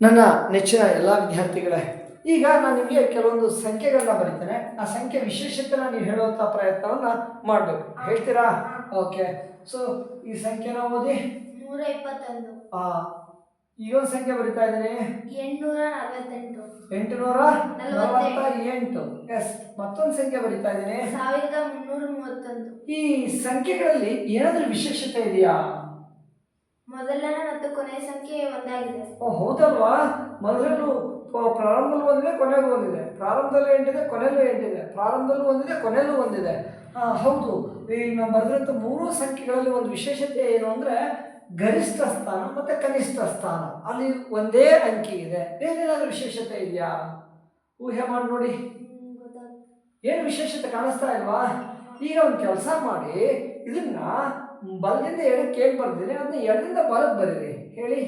ನನ್ನ ನೆಚ್ಚಿನ ಎಲ್ಲ ವಿದ್ಯಾರ್ಥಿಗಳೇ ಈಗ ನಾನು ನಿಮಗೆ ಕೆಲವೊಂದು ಸಂಖ್ಯೆಗಳನ್ನ ಬರೀತೇನೆ. ಆ ಸಂಖ್ಯೆ ವಿಶೇಷತೆನ ನೀವು ಹೇಳುವಂಥ ಪ್ರಯತ್ನವನ್ನು ಮಾಡಬೇಕು. ಹೇಳ್ತೀರಾ? ಓಕೆ. ಸೊ ಈ ಸಂಖ್ಯೆನ ಓದಿ. ನೂರ ಇಪ್ಪತ್ತೊಂದು ಆ, ಈಗ ಸಂಖ್ಯೆ ಬರಿತಾ ಇದ್ದೀನಿ. ಎಂಟುನೂರ ನಲವತ್ತೆಂಟು. ಎಂಟುನೂರ ನಲವತ್ತ ಎಂಟು ಎಸ್ ಮತ್ತೊಂದು ಸಂಖ್ಯೆ ಬರಿತಾ ಇದ್ದೀನಿ. ಸಾವಿರದ ಮುನ್ನೂರ ಮೂವತ್ತೊಂದು. ಈ ಸಂಖ್ಯೆಗಳಲ್ಲಿ ಏನಾದರೂ ವಿಶೇಷತೆ ಇದೆಯಾ? ಮೊದಲನೇ ಮತ್ತು ಕೊನೆಯ ಸಂಖ್ಯೆ ಒಂದಾಗಿದೆ. ಓ ಹೌದಲ್ವಾ? ಮೊದಲು ಪ್ರಾರಂಭದಲ್ಲಿ ಒಂದಿದೆ ಕೊನೆಗೂ ಒಂದಿದೆ. ಪ್ರಾರಂಭದಲ್ಲಿ ಎಂಟಿದೆ ಕೊನೆಯಲ್ಲೂ ಎಂಟಿದೆ. ಪ್ರಾರಂಭದಲ್ಲೂ ಒಂದಿದೆ ಕೊನೆಯಲ್ಲೂ ಒಂದಿದೆ. ಹೌದು. ಈ ನಾವು ಬರೆದಿರುವಂಥ ಮೂರು ಸಂಖ್ಯೆಗಳಲ್ಲಿ ಒಂದು ವಿಶೇಷತೆ ಏನು ಅಂದರೆ ಗರಿಷ್ಠ ಸ್ಥಾನ ಮತ್ತು ಕನಿಷ್ಠ ಸ್ಥಾನ. ಅಲ್ಲಿ ಒಂದೇ ಅಂಕಿ ಇದೆ. ಬೇರೆ ಏನಾದರೂ ವಿಶೇಷತೆ ಇದೆಯಾ? ಊಹೆ ಮಾಡಿ ನೋಡಿ. ಏನು ವಿಶೇಷತೆ ಕಾಣಿಸ್ತಾ ಇಲ್ವಾ? ಈಗ ಒಂದು ಕೆಲಸ ಮಾಡಿ ಇದನ್ನ ಬಲದಿಂದ ಎಡಕ್ಕೆ ಕೇಳಿ ಬರ್ದಿದೆ ಅದನ್ನ ಎರಡರಿಂದ ಬಲಕ್ಕೆ ಬರೀರಿ. ಹೇಳಿ.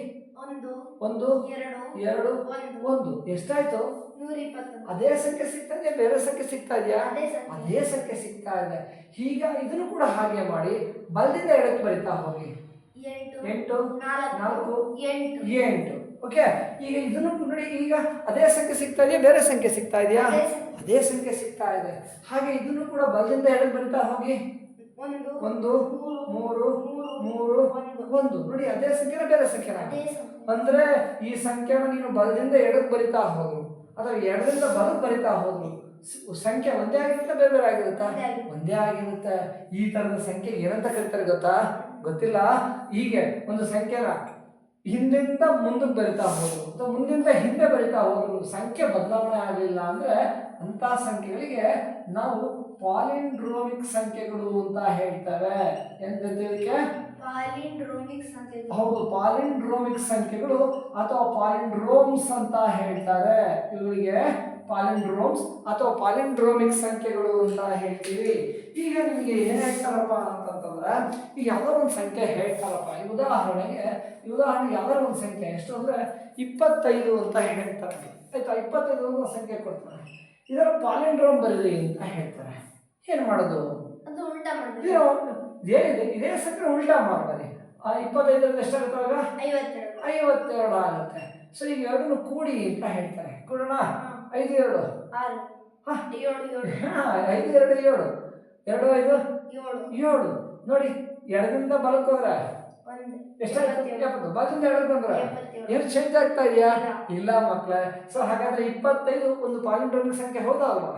ಒಂದು ಒಂದು ಎರಡು ಎರಡು ಒಂದು. ಎಷ್ಟಾಯ್ತು? ಅದೇ ಸಂಖ್ಯೆ ಸಿಗ್ತಾ ಇದೆಯಾ ಬೇರೆ ಸಂಖ್ಯೆ ಸಿಗ್ತಾ ಇದೆಯಾ? ಅದೇ ಸಂಖ್ಯೆ. ಸಿಗ್ತಾ ಇದೆ. ಈಗ ಇದನ್ನು ಕೂಡ ಹಾಗೆ ಮಾಡಿ ಬಲದಿಂದ ಎಡಕ್ಕೆ ಬರಿತಾ ಹೋಗಿ. ಎಂಟು ಎಂಟು ನಾಲ್ಕು ಎಂಟು. ಎಂಟು. ಓಕೆ ಈಗ ಇದನ್ನು ನೋಡಿ ಈಗ ಅದೇ ಸಂಖ್ಯೆ ಸಿಗ್ತಾ ಇದೆಯಾ ಬೇರೆ ಸಂಖ್ಯೆ ಸಿಗ್ತಾ ಇದೆಯಾ? ಅದೇ ಸಂಖ್ಯೆ. ಅದೇ ಸಂಖ್ಯೆ ಸಿಗ್ತಾ ಇದೆ. ಹಾಗೆ ಇದನ್ನು ಕೂಡ ಬಲದಿಂದ ಎಡಕ್ಕೆ ಬರಿತಾ ಹೋಗಿ. ಒಂದು ಮೂರು ಮೂರು ಒಂದು. ನೋಡಿ ಅದೇ ಸಂಖ್ಯೆ ಬೇರೆ ಸಂಖ್ಯೆನ ಅದೇ ಸಂಖ್ಯೆ. ಅಂದ್ರೆ ಈ ಸಂಖ್ಯೆನ ನೀನು ಬಲದಿಂದ ಎಡಕ್ಕೆ ಬರಿತಾ ಹೋದ್ರು ಅಥವಾ ಎಡದಿಂದ ಬಲಕ್ಕೆ ಬರಿತಾ ಹೋದ್ರು ಸಂಖ್ಯೆ ಒಂದೇ ಆಗಿರುತ್ತೆ ಬೇರೆ ಬೇರೆ ಆಗಿರುತ್ತಾ? ಒಂದೇ ಆಗಿರುತ್ತೆ. ಒಂದೇ ಆಗಿರುತ್ತೆ. ಈ ತರದ ಸಂಖ್ಯೆ ಏನಂತ ಕರಿತಾರೆ ಗೊತ್ತಾ? ಗೊತ್ತಿಲ್ಲ? ಹೀಗೆ ಒಂದು ಸಂಖ್ಯೆನ ಹಿಂದಿಂದ ಮುಂದಕ್ಕೆ ಬರಿತಾ ಹೋದ್ರು ಅಥವಾ ಮುಂದಿಂದ ಹಿಂದೆ ಬರಿತಾ ಹೋದ್ರು ಸಂಖ್ಯೆ ಬದಲಾವಣೆ ಆಗಲಿಲ್ಲ ಅಂದ್ರೆ ಅಂತ ಸಂಖ್ಯೆಗಳಿಗೆ ನಾವು ಪಾಲಿಂಡ್ರೋಮಿಕ್ ಸಂಖ್ಯೆಗಳು ಅಂತ ಹೇಳ್ತಾರೆ ಎಂತದಕ್ಕೆ ಪಾಲಿಂಡ್ರೋಮಿಕ್ ಸಂಖ್ಯೆ ಹೌದು ಪಾಲಿಂಡ್ರೋಮಿಕ್ ಸಂಖ್ಯೆಗಳು ಅಥವಾ ಪಾಲಿಂಡ್ರೋಮ್ಸ್ ಅಂತ ಹೇಳ್ತಾರೆ. ಇವರಿಗೆ ಪಾಲಿಂಡ್ರೋಮ್ಸ್ ಅಥವಾ ಪಾಲಿಂಡ್ರೋಮಿಕ್ ಸಂಖ್ಯೆಗಳು ಅಂತ ಹೇಳ್ತೀವಿ. ಈಗ ನಿಮಗೆ ಏನು ಹೇಳ್ತಾರಪ್ಪ ಅಂತಂತಂದ್ರೆ ಈಗ ಯಾವುದೋ ಒಂದು ಸಂಖ್ಯೆ ಹೇಳ್ತಾರಪ್ಪ. ಈ ಉದಾಹರಣೆಗೆ ಈ ಉದಾಹರಣೆಗೆ ಯಾವ್ದಾರ ಒಂದು ಸಂಖ್ಯೆ ಎಷ್ಟು ಅಂದರೆ ಇಪ್ಪತ್ತೈದು ಅಂತ ಹೇಳ್ತಾರೆ. ಆಯ್ತಾ? ಇಪ್ಪತ್ತೈದು ಒಂದು ಸಂಖ್ಯೆ ಕೊಡ್ತಾರೆ. ಪಾಲಿಂಡ್ರೋಮ್ ಬರಲಿ ಅಂತ ಹೇಳ್ತಾರೆ. ಏನು ಮಾಡೋದು? ಅದು ಉಲ್ಟಾ ಇದು ಏನಿದೆ ಇದೇ ಸಕ್ಕರೆ ಉಲ್ಟಾ ಮಾಡ್ತಾರೆ. ಆ ಇಪ್ಪತ್ತೈದರಲ್ಲಿ ಎಷ್ಟಾಗುತ್ತೆ ಅವಾಗ? ಐವತ್ತೆರಡು. ಐವತ್ತೆರಡು ಆಗುತ್ತೆ. ಸೊ ಈಗ ಎರಡನ್ನು ಕೂಡಿ ಅಂತ ಹೇಳ್ತಾರೆ. ಕೂಡೋಣ? ಐದು ಎರಡು ಆರು. ಹಾ. ಐದು ಎರಡು ಏಳು. ಎರಡು ಐದು? ಏಳು. ಏಳು. ನೋಡಿ ಎಡದಿಂದ ಬಲಕ್ಕೆ ಹೋದ್ರೆ ಎಷ್ಟಾಯ್ತು? ಬಂದ್ರೆ. ಏನು ಚೇಂಜ್ ಆಗ್ತಾ ಇದೆಯಾ? ಇಲ್ಲ. ಮಕ್ಕಳೇ ಸೊ ಹಾಗಾದ್ರೆ ಇಪ್ಪತ್ತೈದು ಒಂದು ಪಾಲಿಂಡ್ರೋಮಿಕ್ ಸಂಖ್ಯೆ ಹೌದಾ ಅಲ್ವಾ?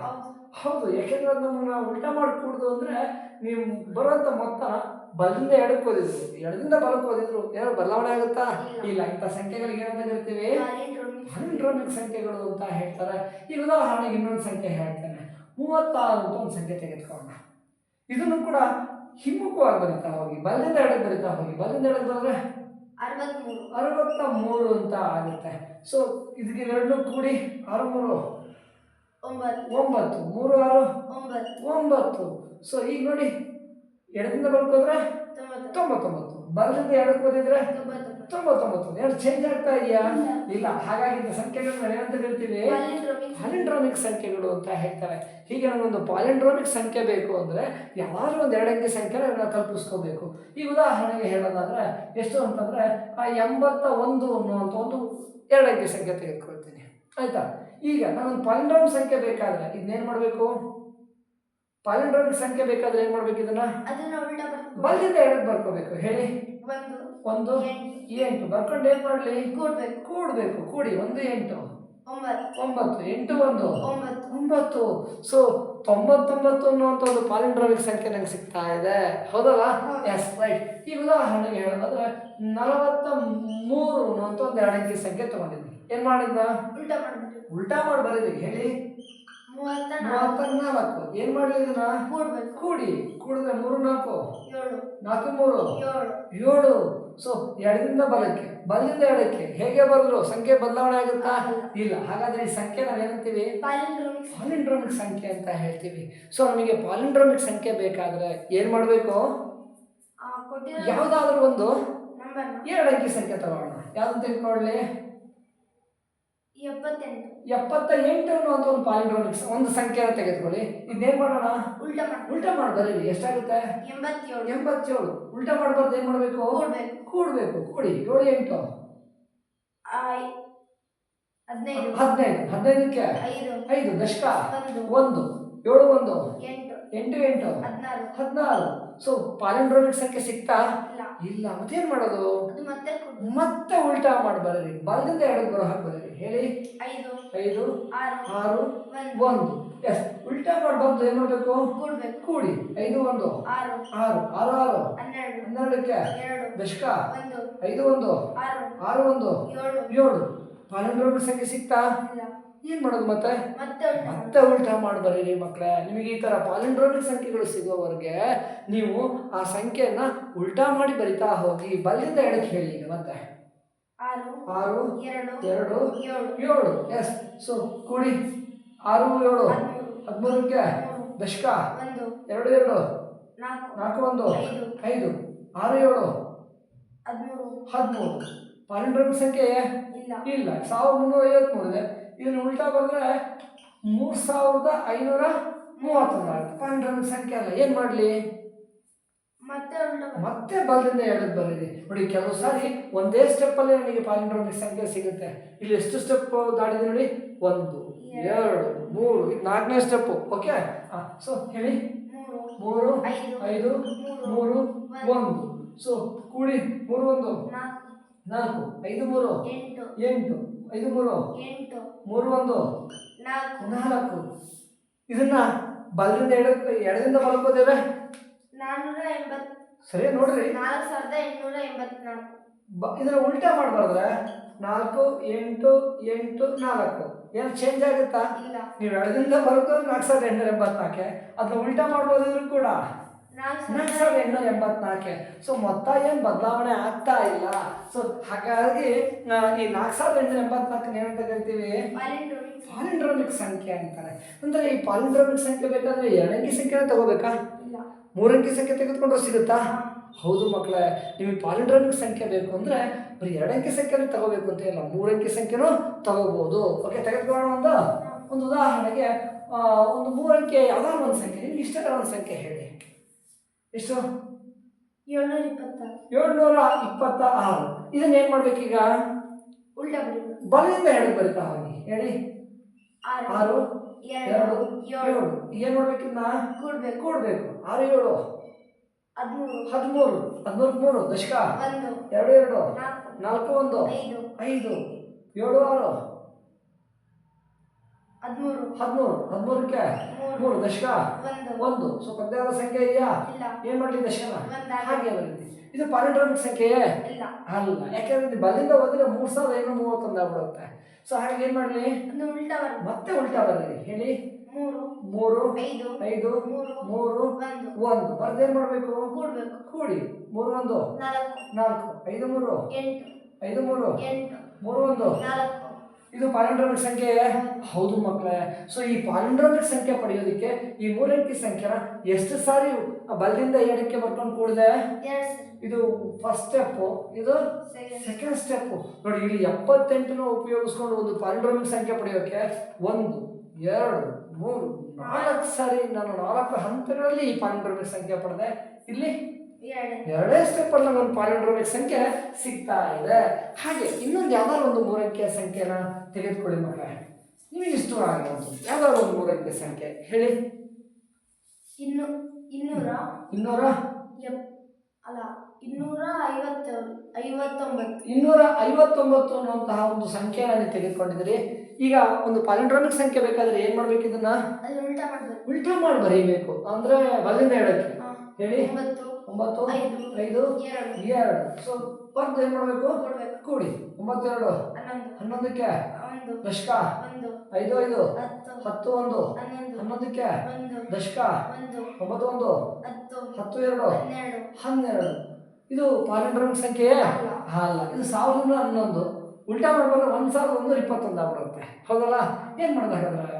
ಹೌದು. ಯಾಕೆಂದ್ರೆ ಅದನ್ನು ನಾವು ಉಲ್ಟಾ ಮಾಡಿ ಕೂಡುದು ಅಂದ್ರೆ ನೀವು ಬರುವಂತ ಮೊತ್ತ ಬಲದಿಂದ ಎಡಕ್ಕೆ ಓದಿದ್ರು ಎಡದಿಂದ ಬಲಕ್ಕೆ ಓದಿದ್ರು ಏನಾದ್ರು ಬದಲಾವಣೆ ಆಗುತ್ತಾ? ಇಲ್ಲ. ಇಂಥ ಸಂಖ್ಯೆಗಳಿಗೆ ಏನಂತ ಕರಿತೀವಿ ಪಾಲಿಂಡ್ರೋಮಿಕ್ ಪಾಲಿಂಡ್ರೋಮಿಕ್ ಸಂಖ್ಯೆಗಳು ಅಂತ ಹೇಳ್ತಾರೆ. ಈಗ ಉದಾಹರಣೆಗೆ ಇನ್ನೊಂದು ಸಂಖ್ಯೆ ಹೇಳ್ತೇನೆ. ಮೂವತ್ತಾರು ಅಂತ ಒಂದು ಸಂಖ್ಯೆ ತೆಗೆದುಕೊಂಡ ಇದನ್ನು ಕೂಡ ಹಿಮ್ಮುಖವಾಗಿ ಬರಿತಾ ಹೋಗಿ? ಬಲದಿಂದ ಎಡಕ್ಕೆ ಬರಿತಾ ಹೋಗಿ? ಬಲದಿಂದ ಎಡಕ್ಕೆ ಬಂದ್ರೆ ಅರವತ್ಮೂರು. ಅರವತ್ತ ಮೂರು ಅಂತ ಆಗುತ್ತೆ. ಸೊ ಇದಕ್ಕೆ ಎರಡನ್ನೂ ಕೂಡಿ ಆರು ಮೂರು ಒಂಬತ್ತು. ಒಂಬತ್ತು. ಮೂರು ಆರು? ಒಂಬತ್ತು. ಒಂಬತ್ತು. ಸೊ ಈಗ ನೋಡಿ ಎಡದಿಂದ ಬರ್ಕೋದ್ರೆ ತೊಂಬತ್ತು ತೊಂಬತ್ತೊಂಬತ್ತು. ಬಲದಿಂದ ಎಡಕ್ಕೆ ಓದಿದ್ರೆ ತೊಂಬತ್ತೊಂಬತ್ತು ಯಾರು ಎರಡು ಚೇಂಜ್ ಆಗ್ತಾ ಇದೆಯಾ? ಇಲ್ಲ. ಹಾಗಾಗಿ ಸಂಖ್ಯೆಗಳನ್ನ ಏನಂತ ಹೇಳ್ತೀವಿ ಪಾಲಿಂಡ್ರೋಮಿಕ್ ಸಂಖ್ಯೆಗಳು ಅಂತ ಹೇಳ್ತಾರೆ. ಹೀಗೆ ನನಗೊಂದು ಪಾಲಿಂಡ್ರೋಮಿಕ್ ಸಂಖ್ಯೆ ಬೇಕು ಅಂದರೆ ಯಾವಾಗಲೂ ಒಂದು ಎರಡಂಕಿ ಸಂಖ್ಯೆನ ನಾವು ಕಲ್ಪಿಸ್ಕೋಬೇಕು ಈ ಉದಾಹರಣೆಗೆ ಹೇಳೋದಾದ್ರೆ ಎಷ್ಟು ಅಂತಂದರೆ ಆ ಎಂಬತ್ತ ಒಂದು ಅನ್ನುವಂಥ ಒಂದು ಎರಡಂಕಿ ಸಂಖ್ಯೆ ತೆಗೆದುಕೊಳ್ತೀನಿ. ಆಯ್ತಾ? ಈಗ ನನಗೊಂದು ಪಾಲಿಂಡ್ರಾಮ್ ಸಂಖ್ಯೆ ಬೇಕಾದರೆ ಇದನ್ನೇನು ಮಾಡಬೇಕು? ಪಾಲಿಂಡ್ರೋಮಿಕ್ ಸಂಖ್ಯೆ ಬೇಕಾದ್ರೆ ಏನು ಮಾಡ್ಬೇಕು ಇದನ್ನ? ಬಲದಿಂದ ಎಡಕ್ಕೆ ಬರ್ಕೋಬೇಕು. ಹೇಳಿ. ಒಂದು. ಒಂದು ಎಂಟು. ಬರ್ಕೊಂಡು ಏನ್ ಮಾಡಲಿ? ಕೂಡ್ಬೇಕು ಕೂಡಬೇಕು ಕೂಡಿ. ಒಂದು ಎಂಟು. ಒಂಬತ್ತು. ಎಂಟು ಒಂದು. ಒಂಬತ್ತು. ಸೊ ತೊಂಬತ್ತೊಂಬತ್ತು ಅನ್ನುವಂಥ ಒಂದು ಪಾಲಿಂಡ್ರೋಮಿಕ್ ಸಂಖ್ಯೆ ನಂಗೆ ಸಿಗ್ತಾ ಇದೆ. ಹೌದಲ್ಲ? ಎಸ್ ರೈಟ್ ಈ ಉದಾಹರಣೆಗೆ ಹೇಳೋದಾದ್ರೆ ನಲವತ್ತ ಮೂರು ಅನ್ನುವಂಥ ಒಂದು ಎರಡಂಕಿ ಸಂಖ್ಯೆ ತಗೊಂಡಿದ್ವಿ. ಏನು ಮಾಡಿದ್ದ ಉಲ್ಟಾ ಮಾಡಿ ಉಲ್ಟಾ ಮಾಡಿ ಬರೀರಿ. ಹೇಳಿ. ನಾಲ್ಕು. ಏನು ಮಾಡಲಿ ಇದನ್ನ? ಕೂಡ್ಬೇಕು. ಕೂಡಿ. ಕೂಡಿದ್ರೆ ಮೂರು ನಾಲ್ಕು. ನಾಲ್ಕು ಮೂರು. ಏಳು. ಸೊ ಎರಡರಿಂದ ಬಲಕ್ಕೆ. ಬಲದಿಂದ ಎಡಕ್ಕೆ. ಹೇಗೆ ಬರೆದ್ರು ಸಂಖ್ಯೆ ಬದಲಾವಣೆ ಆಗುತ್ತಾ? ಇಲ್ಲ. ಹಾಗಾದ್ರೆ ಈ ಸಂಖ್ಯೆ ನಾವೇನಂತೀವಿ? ಪಾಲಿಂಡ್ರೋಮಿಕ್ ಸಂಖ್ಯೆ. ಅಂತ ಹೇಳ್ತೀವಿ. ಸೊ ನಮಗೆ ಪಾಲಿಂಡ್ರೋಮಿಕ್ ಸಂಖ್ಯೆ ಬೇಕಾದ್ರೆ ಏನು ಮಾಡಬೇಕು? ಯಾವುದಾದ್ರೂ ಒಂದು ಎರಡು ಅಂಕಿ ಸಂಖ್ಯೆ ತಗೊಳ್ಳೋಣ. ಯಾವ್ದು ತೆಗೆದುಕೊಳ್ಳಿ ಎಪ್ಪತ್ತೆಂಟು. ಎಪ್ಪತ್ತ ಎಂಟು ಅನ್ನುವಂಥ ಒಂದು ಪಾಲಿಂಡ್ರೋಮಿಕ್ ಒಂದು ಸಂಖ್ಯೆ ತೆಗೆದುಕೊಳ್ಳಿ. ಇದನ್ನೇನು ಮಾಡೋಣ? ಉಲ್ಟಾ ಮಾಡಿ. ಉಲ್ಟಾ ಮಾಡಿ. ಬರೀರಿ. ಎಷ್ಟಾಗುತ್ತೆ? ಎಂಬತ್ತೇಳು. ಎಂಬತ್ತೇಳು. ಉಲ್ಟಾ ಮಾಡಬಾರ್ದು. ಏನು ಮಾಡಬೇಕು. ಕೂಡ್ಬೇಕು ಕೂಡಿ ಏಳು ಎಂಟು ಹದಿನೈದು. ಹದಿನೈದು ಹದಿನೈದಕ್ಕೆ? ಐದು. ದಶಕ? ಒಂದು. ಏಳು ಒಂದು? ಎಂಟು. ಎಂಟು ಹದಿನಾರು. ಸೊ ಪಾಲಿಂಡ್ರೋಮಿಕ್ ಸಂಖ್ಯೆ ಸಿಗ್ತಾ ಇಲ್ಲ. ಮತ್ತೇನ್ ಮಾಡೋದು? ಮತ್ತೆ ಉಲ್ಟಾ ಮಾಡಿ ಬರೀರಿ ಬಲದಿಂದ ಎರಡು ಬರೋ ಹಾಗೆ ಬರೀರಿ ಹೇಳಿ. ಐದು. ಐದು. ಆರು. ಒಂದು. ಎಸ್ ಉಲ್ಟಾ ಮಾಡಬಾರ್ದು ಏನ್ ಮಾಡ್ಬೇಕು? ಕೂಡ್ಬೇಕು. ಕೂಡಿ. ಐದು ಒಂದು. ಆರು. ಆರು. ಆರು ಆರು. ಹನ್ನೆರಡು. ಹನ್ನೆರಡಕ್ಕೆ? ಎರಡು. ದಶಕ ಒಂದು. ಐದು ಒಂದು. ಆರು. ಆರು ಒಂದು. ಏಳು. ಏಳು. ಪಾಲಿಂಡ್ರೋಮಿಕ್ ಸಂಖ್ಯೆ ಸಿಗ್ತಾ ಏನ್ ಮಾಡೋದು ಮತ್ತೆ? ಮತ್ತೆ ಉಲ್ಟಾ ಮಾಡು. ಬರೀರಿ ಮಕ್ಕಳೇ ನಿಮಗೆ ಈ ತರ ಪಾಲಿಂಡ್ರೋಮಿಕ್ ಸಂಖ್ಯೆಗಳು ಸಿಗೋವರೆಗೆ ನೀವು ಆ ಸಂಖ್ಯೆಯನ್ನ ಉಲ್ಟಾ ಮಾಡಿ ಬರಿತಾ ಹೋಗಿ ಬಲ್ಲಿಂದ ಎಡಕ್ಕೆ ಹೇಳಿ ಈಗ ಮತ್ತೆ. ಆರು ಎರಡು ಎರಡು ಏಳು. ಏಳು. ಎಸ್ ಸೊ ಕೂಡಿ. ಆರು ಏಳು. ಹದಿಮೂರಕ್ಕೆ ಮೂರು ದಶಕ. ಒಂದು. ಎರಡು ಎರಡು. ನಾಲ್ಕು. ಒಂದು. ಐದು. ಆರು ಏಳು. ಹದಿಮೂರು. ಹದಿಮೂರು. ಪಾಲಿಂಡ್ರೋಮಿಕ್ ಸಂಖ್ಯೆ? ಇಲ್ಲ. ಇಲ್ಲ. ಸಾವಿರದ ಮುನ್ನೂರ ಐವತ್ಮೂರು ಇದೆ. ಇದನ್ನು ಉಲ್ಟಾ ಬಂದರೆ ಮೂರು ಸಾವಿರದ ಐನೂರ ಮೂವತ್ತೊಂದು. ಪಾಲಿಂಡ್ರೋಮಿಕ್ ಸಂಖ್ಯೆ ಅಲ್ಲ. ಏನು ಮಾಡಲಿ? ಮತ್ತೆ ಬಲದಿಂದ ಎರಡಕ್ಕೆ ಬರೀರಿ ನೋಡಿ ಕೆಲವು ಸಾರಿ ಒಂದೇ ಸ್ಟೆಪ್ಪಲ್ಲೇ ನನಗೆ ಪಾಲಿಂಡ್ರೋಮಿಕ್ ಸಂಖ್ಯೆ ಸಿಗುತ್ತೆ. ಇಲ್ಲಿ ಎಷ್ಟು ಸ್ಟೆಪ್ ದಾಡಿದೆ ನೋಡಿ? ಒಂದು. ಎರಡು ಮೂರು ಇದು ನಾಲ್ಕನೇ ಸ್ಟೆಪ್ಪು ಓಕೆ ಹಾಂ ಸೊ ಹೇಳಿ. ಮೂರು ಐದು ಮೂರು ಒಂದು. ಸೊ ಕೂಡಿ. ಮೂರು ಒಂದು. ನಾಲ್ಕು. ಐದು ಮೂರು. ಎಂಟು. ಐದು ಮೂರು. ಮೂರು ಒಂದು. ನಾಲ್ಕು. ಇದನ್ನ ಬಲದಿಂದ ಎಡ ಎಡದಿಂದ ಮಲ್ಕೋದೇವೆ ಸರಿ ನೋಡ್ರಿ. ನಾಲ್ಕು ಸಾವಿರದ ಎಂಟುನೂರ ಎಂಬತ್ನಾಲ್ಕು. ಬ ಇದನ್ನ ಉಲ್ಟಾ ಮಾಡಬಾರ್ದ್ರೆ ನಾಲ್ಕು ಎಂಟು ಎಂಟು ನಾಲ್ಕು. ಏನು ಚೇಂಜ್ ಆಗುತ್ತಾ? ನೀವು ಎಡದಿಂದ ಬರೋದು ನಾಲ್ಕು ಸಾವಿರದ ಎಂಟುನೂರ ಎಂಬತ್ನಾಲ್ಕೆ. ಅದನ್ನ ಉಲ್ಟಾ ಮಾಡ್ಬೋದಿದ್ರು ಕೂಡ ನಾಲ್ಕು ಸಾವಿರದ ಎಂಟುನೂರ ಎಂಬತ್ನಾಲ್ಕೆ. ಸೊ ಮೊತ್ತ ಏನು ಬದಲಾವಣೆ ಆಗ್ತಾ ಇಲ್ಲ. ಸೊ ಹಾಗಾಗಿ ಈ ನಾಲ್ಕು ಸಾವಿರದ ಎಂಟುನೂರ ಎಂಬತ್ನಾಲ್ಕನ್ನ ಏನಂತ ಕರಿತೀವಿ? ಪಾಲಿಂಡ್ರೋಮಿಕ್ ಸಂಖ್ಯೆ. ಅಂತಾರೆ. ಅಂದ್ರೆ ಈ ಪಾಲಿಂಡ್ರೋಮಿಕ್ ಸಂಖ್ಯೆ ಬೇಕಂದ್ರೆ ಎರಡಂಕಿ ಸಂಖ್ಯೆನ ತಗೋಬೇಕಾ? ಮೂರಂಕಿ ಸಂಖ್ಯೆ ತೆಗೆದುಕೊಂಡ್ರೆ ಸಿಗುತ್ತಾ? ಹೌದು ಮಕ್ಕಳೇ ನಿಮಗೆ ಪಾಲಿಡ್ರಾಮಿಕ್ ಸಂಖ್ಯೆ ಬೇಕು ಅಂದರೆ ಬರೀ ಎರಡಂಕಿ ಸಂಖ್ಯೆನೇ ತಗೋಬೇಕು ಅಂತ ಇಲ್ಲ ಮೂರಂಕಿ ಸಂಖ್ಯೆನೂ ತಗೋಬಹುದು ಓಕೆ ತೆಗೆದುಕೊಳ್ಳೋಣ ಒಂದು ಒಂದು ಉದಾಹರಣೆಗೆ ಒಂದು ಮೂರಂಕೆ ಯಾವ್ದಾದ್ರು ಒಂದು ಸಂಖ್ಯೆ ನಿಮ್ಗೆ ಇಷ್ಟದ ಒಂದು ಸಂಖ್ಯೆ ಹೇಳಿ. ಎಷ್ಟು? ಏಳ್ನೂರ ಇಪ್ಪತ್ತ. ಏಳ್ನೂರ ಇಪ್ಪತ್ತ ಆರು. ಇದನ್ನ ಏನು ಮಾಡ್ಬೇಕೀಗ? ಉಲ್ಟಾ ಬಲದಿಂದ ಹೇಳಿ ಬರಿತಾ ಹೋಗಿ? ಹೇಳಿ. ಆರು ಎರಡು ಏಳು ಏನ್ ಮಾಡ್ಬೇಕಿನ್ನ ಕೂಡ್ಬೇಕು. ಕೂಡ್ಬೇಕು. ಆರು ಏಳು. ಹದಿಮೂರು. ಹದಿಮೂರು ಮೂರು ದಶಕ. ಎರಡು ಎರಡು. ನಾಲ್ಕು ಒಂದು. ಐದು. ಏಳು ಆರು. ಹದಿಮೂರು. ಹದಿಮೂರು ಹದಿಮೂರಕ್ಕೆ. ಮೂರು ದಶಕ. ಒಂದು. ಸೊ ಪದ್ಯಾದ ಸಂಖ್ಯೆ ಇದೆಯಾ? ಇಲ್ಲ. ಏನ್ ಮಾಡ್ಲಿ ದಶಕನ ಹಾಗೆ ಬರೀತಿ ಇದು ಪಾಲಿಟ್ರಾನಿಕ್ ಸಂಖ್ಯೆಯೇ? ಇಲ್ಲ. ಅಲ್ಲ. ಯಾಕೆಂದ್ರೆ ಇದು ಬಲ್ಲಿಂದ ಹೋದ್ರೆ ಮೂರ್ ಸಾವಿರದ ಐನೂರ ಮೂವತ್ತೊಂದು ಆಗ್ಬಿಡುತ್ತೆ. ಸೊ ಹಾಗೆ ಏನ್ ಮಾಡ್ಲಿ? ಮತ್ತೆ ಉಲ್ಟಾ ಬರ್ರಿ ಹೇಳಿ. ಮೂರು ಮೂರು ಐದು ಐದು ಮೂರು ಮೂರು ಒಂದು. ಒಂದು. ಬರ್ದೇನ್ ಮಾಡ್ಬೇಕು? ಕೂಡ್ಬೇಕು. ಕೂಡಿ. ಮೂರು ಒಂದು. ನಾಲ್ಕು. ನಾಲ್ಕು. ಐದು ಮೂರು. ಎಂಟು. ಐದು ಮೂರು. ಎಂಟು. ಮೂರು ಒಂದು. ನಾಲ್ಕು. ಇದು ಪಾಲಿಂಡ್ರೋಮಿಕ್ ಸಂಖ್ಯೆ? ಹೌದು ಮಕ್ಕಳೇ. ಸೊ ಈ ಪಾಲಿಂಡ್ರೋಮಿಕ್ ಸಂಖ್ಯೆ ಪಡೆಯೋದಕ್ಕೆ ಈ ಮೂರಂಕಿ ಸಂಖ್ಯೆನ ಎಷ್ಟು ಸಾರಿ ಬಲದಿಂದ ಎಡಕ್ಕೆ ಬರ್ಕೊಂಡು ಕೂಡಿದೆ? ಇದು ಫಸ್ಟ್ ಸ್ಟೆಪ್ ಇದು ಸೆಕೆಂಡ್ ಸೆಕೆಂಡ್ ಸ್ಟೆಪ್ ನೋಡಿ ಇಲ್ಲಿ ಎಪ್ಪತ್ತೆಂಟನ್ನು ಉಪಯೋಗಿಸ್ಕೊಂಡು ಒಂದು ಪಾಲಿಂಡ್ರೋಮಿಕ್ ಸಂಖ್ಯೆ ಪಡೆಯೋಕೆ ಒಂದು ಎರಡು ಮೂರು ನಾಲ್ಕು ಸಾರಿ ನಾನು ನಾಲ್ಕು ಹಂತಗಳಲ್ಲಿ ಈ ಪಾಲಿಂಡ್ರೋಮಿಕ್ ಸಂಖ್ಯೆ ಪಡೆದೆ. ಇಲ್ಲಿ ಎರಡು. ಸ್ಟೆಪ್ ಅಲ್ಲಿ ಒಂದು ಪಾಲಿಂಡ್ರೋಮಿಕ್ ಸಂಖ್ಯೆ ಸಿಗ್ತಾ ಇದೆ. ಹಾಗೆ ಇನ್ನೊಂದು ಯಾವ್ದಾದ್ರು ಒಂದು ಮೂರಂಕಿಯ ಸಂಖ್ಯೆನ ತೆಗೆದುಕೊಳ್ಳಿ ಮಕ್ಕಳೇ. ನಿಮಗೆ ಇಷ್ಟವಾಗಿರೋದು ಯಾವ್ದಾದ್ರು ಒಂದು ಮೂರಂಕಿಯ ಸಂಖ್ಯೆ ಹೇಳಿ. ಇನ್ನು ಇನ್ನೂರ ಇನ್ನೂರ? ಅಲ್ಲ ಇನ್ನೂರ ಐವತ್ತ ಐವತ್ತೊಂಬತ್ತು. ಇನ್ನೂರ ಐವತ್ತೊಂಬತ್ತು ಅನ್ನುವಂತಹ ಒಂದು ಸಂಖ್ಯೆ ನಾನು ತೆಗೆದುಕೊಂಡಿದ್ದೀರಿ. ಈಗ ಒಂದು ಪಾಲಿಂಡ್ರೋಮಿಕ್ ಸಂಖ್ಯೆ ಬೇಕಾದ್ರೆ ಏನ್ ಮಾಡ್ಬೇಕು ಇದನ್ನ? ಉಲ್ಟಾ ಮಾಡಿ ಬರೀಬೇಕು. ಅಂದ್ರೆ ಬಲ್ಲಿಂದ ಹೇಳಕ್ಕೆ ಹೇಳಿ. ಒಂಬತ್ತು ಐದು ಎರಡು. ಸೊ ಬರ್ದು ಏನ್ ಮಾಡ್ಬೇಕು? ಕೂಡಿ. ಒಂಬತ್ತೆರಡು. ಹನ್ನೊಂದು. ಹನ್ನೊಂದಕ್ಕೆ? ದಶಕ? ಐದು ಐದು. ಹತ್ತು. ಒಂದು. ಹನ್ನೊಂದು. ಹನ್ನೊಂದಕ್ಕೆ? ದಶಕ? ಒಂಬತ್ತು ಒಂದು. ಹತ್ತು. ಎರಡು. ಹನ್ನೆರಡು. ಇದು ಪಾಲಿಂಡ್ರೋಮಿಕ್ ಸಂಖ್ಯೆ. ಅಲ್ಲ. ಇದು ಸಾವಿರದ ಹನ್ನೊಂದು. ಉಲ್ಟಾ ಮಾಡ್ಬೇಕಾದ್ರೆ ಒಂದು ಸಾವಿರದ ಒಂದೂರ ಇಪ್ಪತ್ತೊಂದು ಆಗ್ಬಿಡುತ್ತೆ. ಹೌದಲ್ಲ? ಏನು ಮಾಡಬೇಕಾದ್ರೆ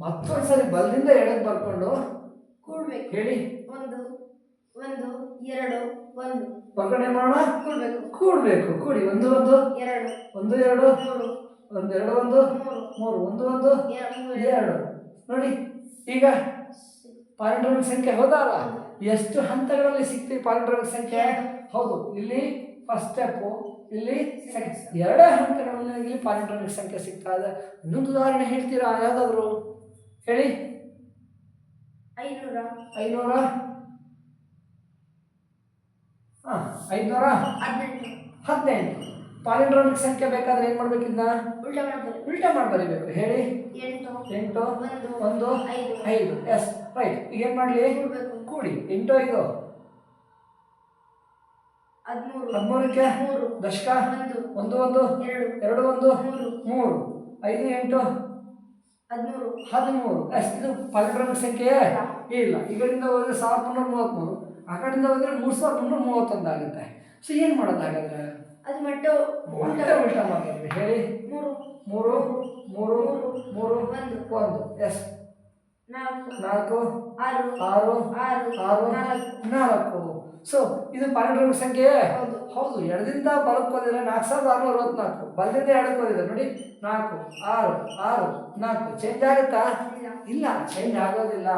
ಮತ್ತೊಂದು ಸರಿ ಬಲದಿಂದ ಎಡಕ್ಕೆ ಬರ್ಕೊಂಡು ಕೂಡ್ಬೇಕು. ಹೇಳಿ. ಒಂದು ಒಂದು ಎರಡು ಒಂದು. ಹೊರಗಡೆ ಮಾಡೋಣ? ಕೂಡಬೇಕು. ಕೂಡಬೇಕು. ಕೂಡಿ. ಒಂದು ಒಂದು. ಎರಡು. ಒಂದು ಎರಡು. ಮೂರು. ಒಂದು ಎರಡು ಒಂದು. ಮೂರು. ಒಂದು ಒಂದು. ಎರಡು ನೋಡಿ. ಈಗ ಪಾಲಿಂಡ್ರೋಮಿಕ್ ಸಂಖ್ಯೆ ಹೌದಲ್ಲ ಎಷ್ಟು ಹಂತಗಳಲ್ಲಿ ಸಿಗ್ತೀವಿ ಪಾಲಿಂಡ್ರೋಮಿಕ್ ಸಂಖ್ಯೆ? ಹೌದು. ಇಲ್ಲಿ ಫಸ್ಟ್ ಸ್ಟೆಪ್ಪು ಇಲ್ಲಿ ಎರಡು ಎರಡೇ ಹಂತಗಳಲ್ಲಿ ಇಲ್ಲಿ ಪಾಲಿಟ್ರಾನಿಕ್ ಸಂಖ್ಯೆ ಸಿಗ್ತಾ ಇದೆ. ಇನ್ನೊಂದು ಉದಾಹರಣೆ ಹೇಳ್ತೀರಾ? ಯಾವುದಾದ್ರು? ಹೇಳಿ. ಐನೂರ. ಐನೂರ? ಹಾಂ ಐನೂರ. ಹದಿನೆಂಟು. ಹದಿನೆಂಟು. ಪಾಲಿಂಡ್ರೋಮಿಕ್ ಸಂಖ್ಯೆ ಬೇಕಾದ್ರೆ ಏನು ಮಾಡ್ಬೇಕಿದ್ನ ಉಲ್ಟಾ ಮಾಡಿ ಉಲ್ಟಾ ಮಾಡಿ ಬರೀಬೇಕು. ಹೇಳಿ. ಎಂಟು. ಎಂಟು ಒಂದು ಐದು. ಎಸ್ ರೈಟ್ ಈಗ ಏನು ಮಾಡಲಿ? ಕೂಡಿ. ಎಂಟು ಐದು. ಹದಿಮೂರಕ್ಕೆ ಮೂರು ದಶಕ? ಒಂದು ಒಂದು ಒಂದು ಎರಡು ಎರಡು ಒಂದು ಮೂರು ಮೂರು ಐದು ಎಂಟು ಹದಿಮೂರು. ಹದಿಮೂರು. ಅಷ್ಟು ಇದು ಪಾಲಿಂಡ್ರೋಮಿಕ್ ಸಂಖ್ಯೆ ಇಲ್ಲ. ಇದರಿಂದ ಹೋದ್ರೆ ಸಾವಿರದ ಮುನ್ನೂರ ಮೂವತ್ತ್ಮೂರು ಆ ಕಡೆಯಿಂದ ಹೋದ್ರೆ ಮೂರು ಸಾವಿರದ ಮುನ್ನೂರ ಮೂವತ್ತೊಂದು ಆಗುತ್ತೆ. ಸೊ ಏನು ಮಾಡೋದು ಹಾಗಾದ್ರೆ ಅದು ಮಟ್ಟ ಉಲ್ಟಾ ಮಾಡ್ತೀವಿ ಹೇಳಿ. ಮೂರು ಮೂರು ಮೂರು ಮೂರು ಒಂದು. ಒಂದು. ಎಸ್. ನಾಲ್ಕು ನಾಲ್ಕು ಆರು ಆರು ಆರು ಆರು ನಾಲ್ಕು. ನಾಲ್ಕು. ಸೊ ಇದು ಪಾಲಿಂಡ್ರೋಮಿಕ್ ಸಂಖ್ಯೆ ಹೌದು. ಹೌದು ಎಡದಿಂದ ಬಲಕ್ಕೆ ಹೋದಿದ್ರೆ ನಾಲ್ಕು ಸಾವಿರದ ಆರುನೂರ ಅರವತ್ನಾಲ್ಕು. ಬಲದಿಂದ ಎಡಕ್ಕೆ ಬಂದಿದೆ ನೋಡಿ ನಾಲ್ಕು ಆರು ಆರು ನಾಲ್ಕು. ಚೇಂಜ್ ಆಗುತ್ತಾ? ಇಲ್ಲ ಚೇಂಜ್ ಆಗೋದಿಲ್ಲ.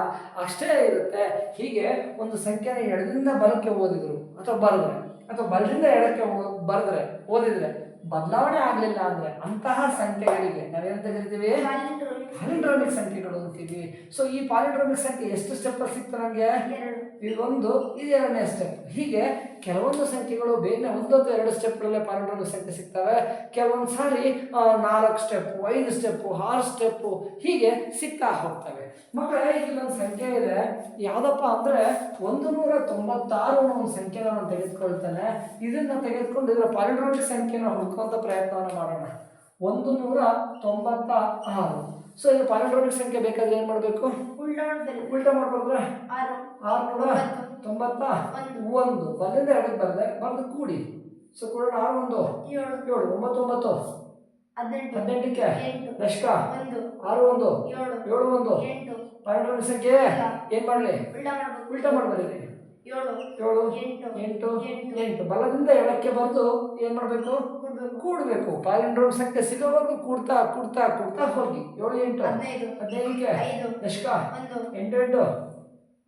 ಅಷ್ಟೇ ಇರುತ್ತೆ. ಹೀಗೆ ಒಂದು ಸಂಖ್ಯೆನ ಎಡದಿಂದ ಬಲಕ್ಕೆ ಓದಿದ್ರು ಅಥವಾ ಬರೆದ್ರೆ ಅಥವಾ ಬಲದಿಂದ ಎಡಕ್ಕೆ ಬರೆದ್ರೆ ಓದಿದ್ರೆ ಬದಲಾವಣೆ ಆಗಲಿಲ್ಲ ಅಂದರೆ ಅಂತಹ ಸಂಖ್ಯೆಗಳಿಗೆ ನಾವೇನಂತ ಕರಿತೀವಿ? ಪಾಲಿಂಡ್ರೋಮಿಕ್ ಸಂಖ್ಯೆಗಳು ಅಂತೀವಿ. ಸೊ ಈ ಪಾಲಿಟ್ರೋಮಿಕ್ ಸಂಖ್ಯೆ ಎಷ್ಟು ಸ್ಟೆಪ್ಪಲ್ಲಿ ಸಿಕ್ತು ನನಗೆ ಇದೊಂದು ಇದು ಎರಡನೇ ಸ್ಟೆಪ್ ಹೀಗೆ ಕೆಲವೊಂದು ಸಂಖ್ಯೆಗಳು ಬೇರೆ ಒಂದೊಂದು ಎರಡು ಸ್ಟೆಪ್ಗಳಲ್ಲೇ ಪಾಲಿಂಡ್ರೋಮಿಕ್ ಸಂಖ್ಯೆ ಸಿಗ್ತವೆ. ಕೆಲವೊಂದು ಸಾರಿ ನಾಲ್ಕು ಸ್ಟೆಪ್ಪು ಐದು ಸ್ಟೆಪ್ಪು ಆರು ಸ್ಟೆಪ್ಪು ಹೀಗೆ ಸಿಗ್ತಾ ಹೋಗ್ತವೆ. ಮಕ್ಕಳೇ ಇಲ್ಲೊಂದು ಸಂಖ್ಯೆ ಇದೆ. ಯಾವುದಪ್ಪ ಅಂದರೆ ಒಂದು ನೂರ ತೊಂಬತ್ತಾರು ಒಂದು ಸಂಖ್ಯೆನ ನಾನು ತೆಗೆದುಕೊಳ್ತೇನೆ. ಇದನ್ನು ತೆಗೆದುಕೊಂಡು ಇದರ ಪಾಲಿಂಡ್ರೋಮಿಕ್ ಸಂಖ್ಯೆನ ಹುಡುಕುವಂಥ ಪ್ರಯತ್ನವನ್ನು ಮಾಡೋಣ. ಒಂದು ನೂರ ತೊಂಬತ್ತ ಆರು ಸೊ ಈಗ ಪಾಲಿಟ್ರಾನಿಕ್ ಸಂಖ್ಯೆ ಬೇಕಾದ್ರೆ ಏನು ಮಾಡಬೇಕು? ಉಲ್ಟಾ ಆರು. ಆರುನೂರ ತೊಂಬತ್ತ? ಒಂದು. ಎರಡು ಎರಡಕ್ಕೆ ಬರದೆ ಬರೆದು ಕೂಡಿ. ಸೊ ಕೂಡ ಆರು ಒಂದು. ಏಳು. ಒಂಬತ್ತು ಒಂಬತ್ತು. ಹದಿನೆಂಟು. ಹದಿನೆಂಟಕ್ಕೆ? ದಶಕ ಒಂದು. ಆರು ಒಂದು. ಏಳು. ಒಂದು. ಪಾಲಿಟ್ರಾನಿಕ್ ಸಂಖ್ಯೆ? ಏನ್ ಮಾಡಲಿ? ಉಲ್ಟಾ ಮಾಡ್ಬಾರಿದೆ ಏಳು. ಏಳು. ಎಂಟು. ಎಂಟು. ಎಂಟು. ಎಂಟು. ಬಲದಿಂದ ಎಡಕ್ಕೆ ಬರೆದು ಏನ್ ಮಾಡಬೇಕು? ಕೊಡ್ಬೇಕು ಕೂಡಬೇಕು. ಪಾಲಿಂಡ್ರೋಮ್ ಸಂಖ್ಯೆ ಸಿಗೋವರೆಗೂ ಕೂಡ್ತಾ ಕೂಡ್ತಾ ಕೂಡ್ತಾ ಹೋಗಿ. ಏಳು ಎಂಟು ಹದಿನೈದು ಹದಿನೈದಕ್ಕೆ ಐದು ದಶಕ ಒಂದು ಎಂಟು ಎಂಟು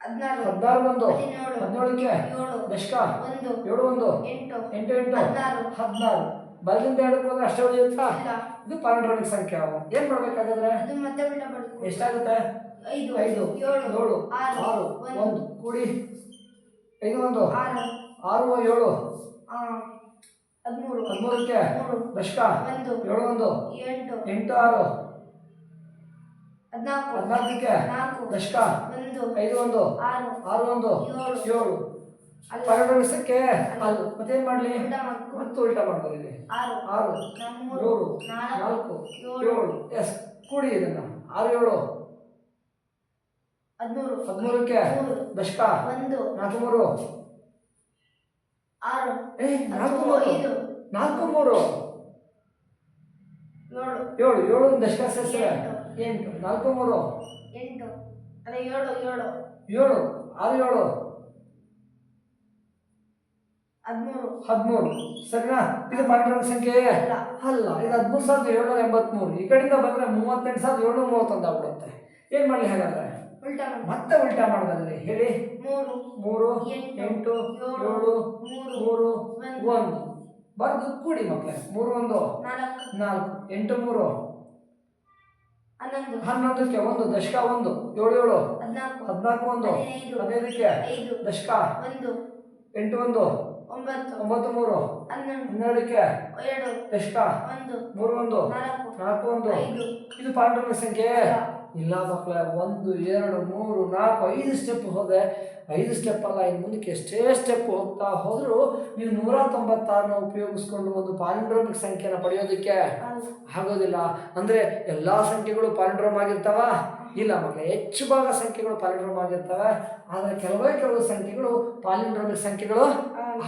ಹದಿನಾರು ಹದಿನಾರು ಒಂದು ಹದಿನೇಳು ಹದಿನೇಳಕ್ಕೆ ಏಳು ದಶಕ ಒಂದು ಏಳು ಒಂದು ಎಂಟು ಎಂಟು ಎಂಟು ಹದಿನಾರು ಹದಿನಾರು. ಬಲದಿಂದ ಎರಡಕ್ಕೆ ಹೋದ್ರೆ ಅಷ್ಟೇ ಉಳಿಯುತ್ತಾ? ಇದು ಪಾಲಿಂಡ್ರೋಮಿಕ್ ಸಂಖ್ಯೆ ಅವು. ಏನು ಮಾಡ್ಬೇಕಾಗಿದ್ರೆ? ಎಷ್ಟಾಗುತ್ತೆ? ಐದು ಐದು ಏಳು ಏಳು ಆರು ಆರು ಒಂದು. ಕೂಡಿ. ಐದು ಒಂದು. ಆರು. ಆರು ಏಳು. ಹದಿಮೂರು ಹದಿಮೂರಕ್ಕೆ ಮೂರು ದಶಕ ಒಂದು ಏಳು ಒಂದು ಎಂಟು ಎಂಟು ಆರು ಹದಿನಾಲ್ಕು ಹದಿನಾಲ್ಕಕ್ಕೆ ನಾಲ್ಕು ದಶಕ ಒಂದು ಐದು ಒಂದು ಆರು ಆರು ಒಂದು ಏಳು ಏಳು. ಅಲ್ಲ ನಿಮಿಷಕ್ಕೆ ಅದು ಮತ್ತೇನ್ ಮಾಡ್ಲಿ? ಮತ್ತೆ ಉಲ್ಟಾ ಮಾಡ್ಬೋದು ಇಲ್ಲಿ. ಆರು ಆರು ಮೂರು ನಾಲ್ಕು ಏಳು. ಏಳು ಎಸ್ ಕೂಡಿ ಇದನ್ನ. ಆರು ಏಳು. ಹದಿಮೂರು ಹದಿಮೂರಕ್ಕೆ ಮೂರು ದಶಕ ಒಂದು ನಾಲ್ಕು ಮೂರು ಆರು. ಏ ನಾಲ್ಕು ಮೂರು. ನಾಲ್ಕು ಮೂರು. ಏಳು. ಏಳು ದಶಕ ಸೇರಿಸಿದ್ರೆ ಎಂಟು. ನಾಲ್ಕು ಮೂರು. ಎಂಟು. ಅದೇ ಏಳು ಏಳು. ಏಳು. ಆರು ಏಳು. ಹದಿಮೂರು. ಹದಿಮೂರು. ಸರಿನಾ? ಇದು ಪಾಂಡ್ರಂಗ ಸಂಖ್ಯೆ? ಅಲ್ಲ. ಅಲ್ಲ ಇದು ಹದಿಮೂರು ಸಾವಿರದ ಏಳ್ನೂರ ಎಂಬತ್ಮೂರು. ಈ ಕಡೆಯಿಂದ ಬಂದರೆ ಮೂವತ್ತೆಂಟು ಸಾವಿರದ ಏಳ್ನೂರ ಮೂವತ್ತೊಂದು ಆಗ್ಬಿಡುತ್ತೆ. ಏನು ಮಾಡಲಿ ಹಾಗಾದ್ರೆ? ಮತ್ತೆ ಉಲ್ಟಾ ಮಾಡ್ದಲ್ಲಿ ಹೇಳಿ. ಮೂರು ಮೂರು ಎಂಟು, ಏಳು, ಮೂರು, ಮೂರು ಒಂದು, ಬರ್ದು ಕೂಡಿ ಮಕ್ಕಳೇ. ಮೂರು ಒಂದು. ನಾಲ್ಕು. ಎಂಟು ಮೂರು. ಹನ್ನೊಂದು. ಹನ್ನೊಂದಕ್ಕೆ ಒಂದು ದಶಕ ಒಂದು. ಏಳು ಏಳು. ಹದಿನಾಲ್ಕು. ಹದಿನಾಲ್ಕು ಒಂದು. ಹದಿನೈದು. ಹದಿನೈದಕ್ಕೆ ದಶಕ. ಒಂದು. ಎಂಟು ಒಂದು. ಒಂಬತ್ತು. ಒಂಬತ್ತು ಮೂರು. ಹನ್ನೆರಡಕ್ಕೆ ದಶಕ. ಒಂದು. ಮೂರು ಒಂದು. ನಾಲ್ಕು. ಒಂದು. ಇದು ಪಾಂಡವ ಸಂಖ್ಯೆ. ಇಲ್ಲ. ಮಕ್ಕಳ ಒಂದು ಎರಡು ಮೂರು ನಾಲ್ಕು ಐದು ಸ್ಟೆಪ್ ಹೋದೆ. ಐದು ಸ್ಟೆಪ್ ಅಲ್ಲ ಇನ್ನು ಮುಂದಕ್ಕೆ ಎಷ್ಟೇ ಸ್ಟೆಪ್ ಹೋಗ್ತಾ ಹೋದರೂ ನೀವು ನೂರ ತೊಂಬತ್ತಾರನ್ನ ಉಪಯೋಗಿಸ್ಕೊಂಡು ಒಂದು ಪಾಲಿಂಡ್ರೋಮಿಕ್ ಸಂಖ್ಯೆನ ಪಡೆಯೋದಕ್ಕೆ ಆಗೋದಿಲ್ಲ. ಅಂದರೆ ಎಲ್ಲ ಸಂಖ್ಯೆಗಳು ಪಾಲಿಂಡ್ರೋಮ್ ಆಗಿರ್ತಾವ? ಇಲ್ಲ ಮಕ್ಕಳೇ ಹೆಚ್ಚು ಭಾಗ ಸಂಖ್ಯೆಗಳು ಪಾಲಿಂಡ್ರೋಮ್ ಆಗಿರ್ತವೆ. ಆದರೆ ಕೆಲವೇ ಕೆಲವು ಸಂಖ್ಯೆಗಳು ಪಾಲಿಂಡ್ರೋಮಿಕ್ ಸಂಖ್ಯೆಗಳು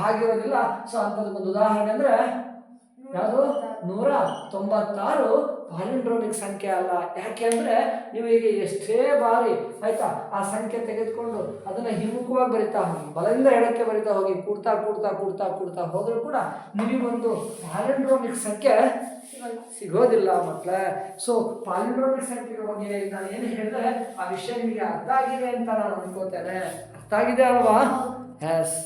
ಆಗಿರೋದಿಲ್ಲ. ಸೊ ಅಂಥದ್ದಕ್ಕೊಂದು ಉದಾಹರಣೆ ಅಂದರೆ ಯಾವುದು? ನೂರ ತೊಂಬತ್ತಾರು ಪಾಲಿಂಡ್ರೋಮಿಕ್ ಸಂಖ್ಯೆ ಅಲ್ಲ. ಯಾಕೆ ಅಂದರೆ ನೀವು ಈಗ ಎಷ್ಟೇ ಬಾರಿ ಆಯ್ತಾ? ಆ ಸಂಖ್ಯೆ ತೆಗೆದುಕೊಂಡು ಅದನ್ನು ಹಿಮ್ಮುಖವಾಗಿ ಬರಿತಾ ಹೋಗಿ ಬಲದಿಂದ ಎಡಕ್ಕೆ ಬರಿತಾ ಹೋಗಿ ಕೂಡ್ತಾ ಕೂಡ್ತಾ ಕೂಡ್ತಾ ಕೂಡ್ತಾ ಹೋದರೂ ಕೂಡ ನಿಮಗೊಂದು ಪಾಲಿಂಡ್ರೋಮಿಕ್ ಸಂಖ್ಯೆ ಸಿಗೋದಿಲ್ಲ ಮಕ್ಕಳೇ ಸೊ ಪಾಲಿಂಡ್ರೋಮಿಕ್ ಸಂಖ್ಯೆಗಳ ಬಗ್ಗೆ ನಾನು ಏನು ಹೇಳಿದ್ರೆ ಆ ವಿಷಯ ನಿಮಗೆ ಅರ್ಥ ಆಗಿದೆ ಅಂತ ನಾನು ಅನ್ಕೋತೇನೆ. ಅರ್ಥ ಆಗಿದೆ ಅಲ್ವಾ? ಎಸ್